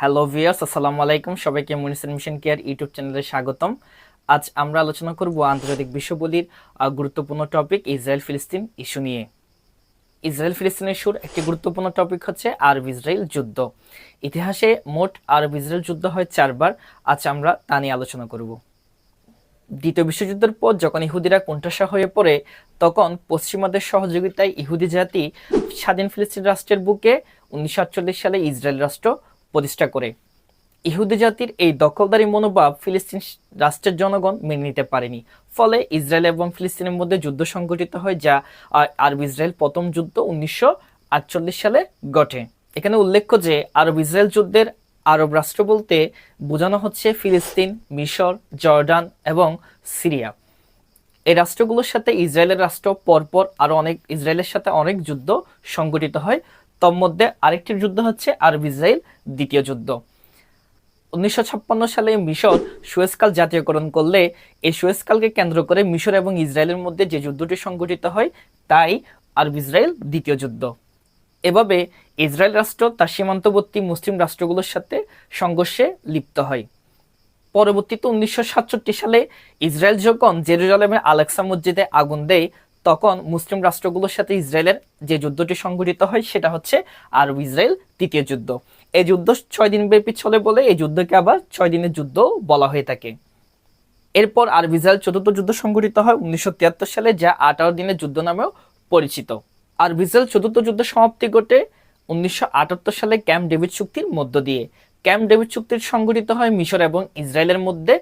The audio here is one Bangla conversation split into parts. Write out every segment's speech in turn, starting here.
হ্যালো ভিয়ার্স আসসালামু আলাইকুম সবাইকে মনিসেন মিশন কেয়ার ইউটিউব চ্যানেলে স্বাগতম। আজ আমরা আলোচনা করব আন্তর্জাতিক বিশ্ববলির গুরুত্বপূর্ণ টপিক ইসরায়েল ফিলিস্তিন ইস্যু নিয়ে। ইসরায়েল ফিলিস্তিন ইস্যুর একটি গুরুত্বপূর্ণ টপিক হচ্ছে আরব ইসরায়েল যুদ্ধ। ইতিহাসে মোট আরব ইসরায়েল যুদ্ধ হয় চারবার। আজ আমরা তা নিয়ে আলোচনা করব। দ্বিতীয় বিশ্বযুদ্ধের পর যখন ইহুদিরা কোণঠাসা হয়ে পড়ে, তখন পশ্চিমাদের সহযোগিতায় ইহুদি জাতি স্বাধীন ফিলিস্তিন রাষ্ট্রের বুকে উনিশশো আটচল্লিশ সালে ইসরায়েল রাষ্ট্র প্রতিষ্ঠা করে। ইহুদি জাতির এই দখলদারি মনোভাব ফিলিস্তিন রাষ্ট্রের জনগণ মেনে নিতে পারেনি। ফলে ইসরায়েল এবং ফিলিস্তিনের মধ্যে যুদ্ধ সংঘটিত হয়, যা আরব ইসরায়েল প্রথম যুদ্ধ উনিশশো সালে ঘটে। এখানে উল্লেখ্য যে আরব ইসরায়েল যুদ্ধের আরব রাষ্ট্র বলতে বোঝানো হচ্ছে ফিলিস্তিন, মিশর, জর্ডান এবং সিরিয়া। এই রাষ্ট্রগুলোর সাথে ইসরায়েলের রাষ্ট্র পরপর আরও অনেক ইসরায়েলের সাথে অনেক যুদ্ধ সংগঠিত হয়। তন্মধ্যে আরেকটি যুদ্ধ হচ্ছে আরব ইসরায়েল দ্বিতীয় যুদ্ধ। উনিশশো ছাপ্পান্ন সালে মিশর সুয়েজকাল জাতীয়করণ করলে এই সুয়েজকালকে কেন্দ্র করে মিশর এবং ইসরায়েলের মধ্যে যে যুদ্ধটি সংগঠিত হয়, তাই আরব ইসরায়েল দ্বিতীয় যুদ্ধ। এভাবে ইসরায়েল রাষ্ট্র, তার সীমান্তবর্তী মুসলিম রাষ্ট্রগুলোর সাথে সংঘর্ষে লিপ্ত হয়। পরবর্তীতে উনিশশো সাতষট্টি সালে ইসরায়েল যখন জেরুজালেমের আলেক্সা মসজিদে আগুন দেয় তখন মুসলিম রাষ্ট্রগুলোর সাথে ইসরায়েলের যে যুদ্ধটি সংঘটিত হয়, সেটা হচ্ছে আরব ইসরায়েল তৃতীয় যুদ্ধ। এই যুদ্ধ ছয় দিন ব্যাপী চলে বলে এই যুদ্ধকে আবার ছয় দিনের যুদ্ধ বলা হয়ে থাকে। এরপর আরব ইসরায়েল চতুর্থ যুদ্ধ সংঘটিত হয় উনিশশো তিয়াত্তর সালে, যা আঠারো দিনের যুদ্ধ নামেও পরিচিত। আরব ইসরায়েল চতুর্থ যুদ্ধ সমাপ্তি ঘটে উনিশশো আটাত্তর সালে ক্যাম্প ডেভিড চুক্তির মধ্য দিয়ে। ক্যাম্প ডেভিড চুক্তির সংঘটিত হয় মিশর এবং ইসরায়েলের মধ্যে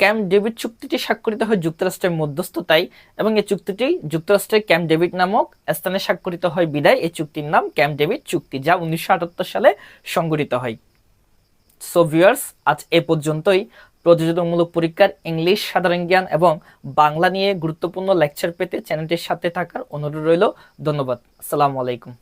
ক্যাম্প ডেভিড চুক্তিটি স্বাক্ষরিত হয় যুক্তরাষ্ট্রের মধ্যস্থতায় এবং এই চুক্তিটি যুক্তরাষ্ট্রের ক্যাম্প ডেভিড নামক স্থানে স্বাক্ষরিত হয় বিদায়। এই চুক্তির নাম ক্যাম্প ডেভিড চুক্তি, যা উনিশশো আটাত্তর সালে সংঘটিত হয়। সো ভিউয়ার্স আজ এ পর্যন্তই। প্রতিযোগিতামূলক পরীক্ষার ইংলিশ, সাধারণ জ্ঞান এবং বাংলা নিয়ে গুরুত্বপূর্ণ লেকচার পেতে চ্যানেলটির সাথে থাকার অনুরোধ রইল। ধন্যবাদ। আসসালামু আলাইকুম।